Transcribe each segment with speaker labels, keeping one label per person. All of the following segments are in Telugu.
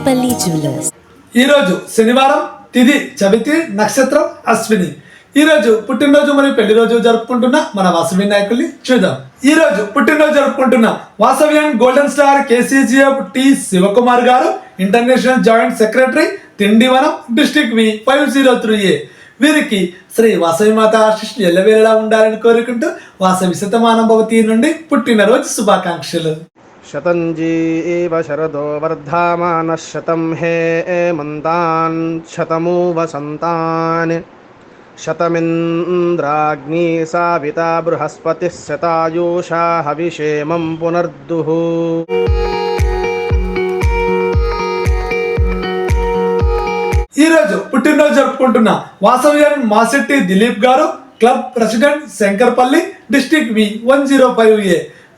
Speaker 1: మానిపల్లి జ్యువెలర్స్
Speaker 2: ఈరోజు శనివారం తిది చవితి నక్షత్రం అశ్విని. ఈ రోజు పుట్టినరోజు మరియు పెళ్ళి రోజు జరుపుకుంటున్న మన వాసవి నాయకుల్ని చూద్దాం. ఈ రోజు పుట్టినరోజు జరుపుకుంటున్న Vasavian golden star KCGF T Sivakumar garu international joint secretary Tindivanam district V five zero three A. వీరికి శ్రీ వాసవి మాత ఆశిష్లు ఎల్లవేళలా ఉండాలని కోరుకుంటూ వాసవి శతమానం భవతి నుండి పుట్టినరోజు శుభాకాంక్షలు.
Speaker 3: शतञ्जी एव शरदो वर्धामानः शतं हे एमन्तान् शतमु वसन्तान् शतमिन्द्राग्नी साविता बृहस्पतिः शतायुषा हविषेमं पुनर्दुः
Speaker 2: ఈ రోజు పుట్టినరోజు జరుపుకుంటున్న వాసవ్యన్ మాసెట్టి దిలీప్ గారు club president Shankarpalli district V one zero five A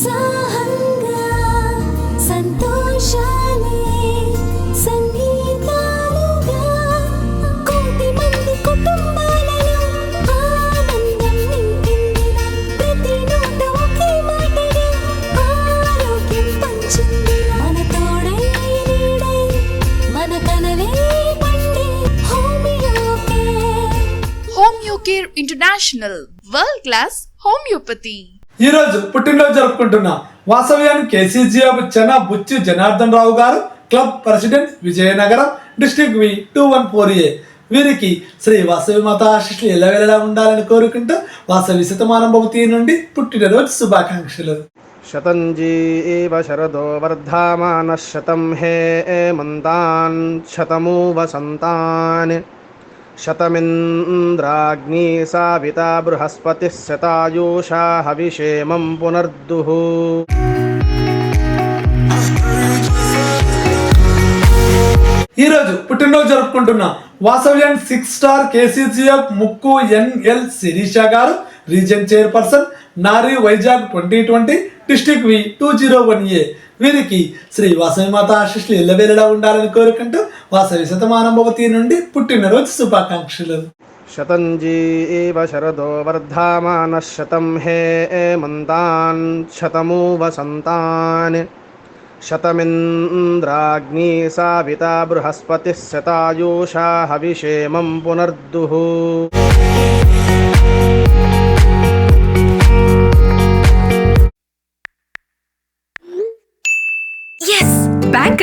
Speaker 1: ఉత్సాహంగా సంతోషాలే సంగీతాలుగా కోటి మంది కుటుంబాలలో ఆనందం ప్రతి నోట ఒకే మాటగా ఆరోగ్యం మన తోడై నీడై మన కలలే పండే
Speaker 4: Homeocare international world class
Speaker 2: homeopathy. ఈరోజు పుట్టినరోజు జరుపుకుంటున్న Vasavian KCGF Chena Buchi Janardhan Rao garu club president Vizianagaram district V two one four A. వీరికి శ్రీ వాసవి మాత ఆశిష్లు ఎల్లవేళలా ఉండాలని కోరుకుంటూ వాసవి శతమానంభవతి నుండి పుట్టినరోజు శుభాకాంక్షలు.
Speaker 3: శతంజీ శరదో వర్ధమాన శతం హే మంతాన్ శతము వసంతాన్ शतमिन्द्राग्नी साविता बृहस्पतिः शतायुषा हविषेमं पुनर्दुः
Speaker 2: ఈ రోజు పుట్టినరోజు జరుపుకుంటున్న వాసవ్యాన్ సిక్స్ స్టార్ కేసీసీఎఫ్ ముక్కు ఎన్ఎల్ శిరీష గారు region chairperson Nari Vizag twenty twenty district V two zero one A. వీరికి శ్రీ వాసవి మాత ఆశిష్లు ఎల్లవేళలా ఉండాలని కోరుకుంటూ వాసవి శతమానం భవతి నుండి పుట్టినరోజు శుభాకాంక్షలు.
Speaker 3: శతంజీ శరదో వర్ధమాన శతం హే ఏ మంతాన్ శతమూ వసంతాన్ శతమింద్రాగ్ని సావిత బృహస్పతి శతాయూషా
Speaker 5: హవిషేమం పునర్దుహూ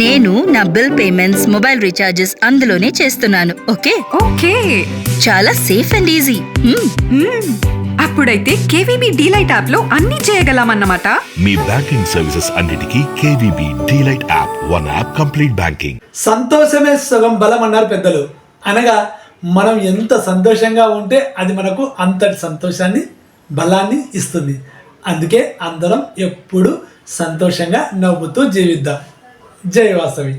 Speaker 6: నేను నా బిల్ పేమెంట్స్ మొబైల్ రీఛార్జెస్ అందులోనే చేస్తున్నాను. ఓకే?
Speaker 5: ఓకే.
Speaker 6: చాలా సేఫ్ అండ్ ఈజీ.
Speaker 5: అప్పుడైతే కేవీబీ డీలైట్ యాప్లో అన్ని చేయగలమన్నమాట.
Speaker 7: మీ బ్యాంకింగ్ సర్వీసెస్ అన్నిటికీ KVB DLite app one app complete banking.
Speaker 2: సంతోషమే సగం బలం అన్నారు పెద్దలు. అనగా మనం ఎంత సంతోషంగా ఉంటే అది మనకు అంతటి సంతోషాన్ని బలాన్ని ఇస్తుంది. అందుకే అందరం ఎప్పుడు సంతోషంగా నవ్వుతూ జీవిద్దాం. జై వాసవి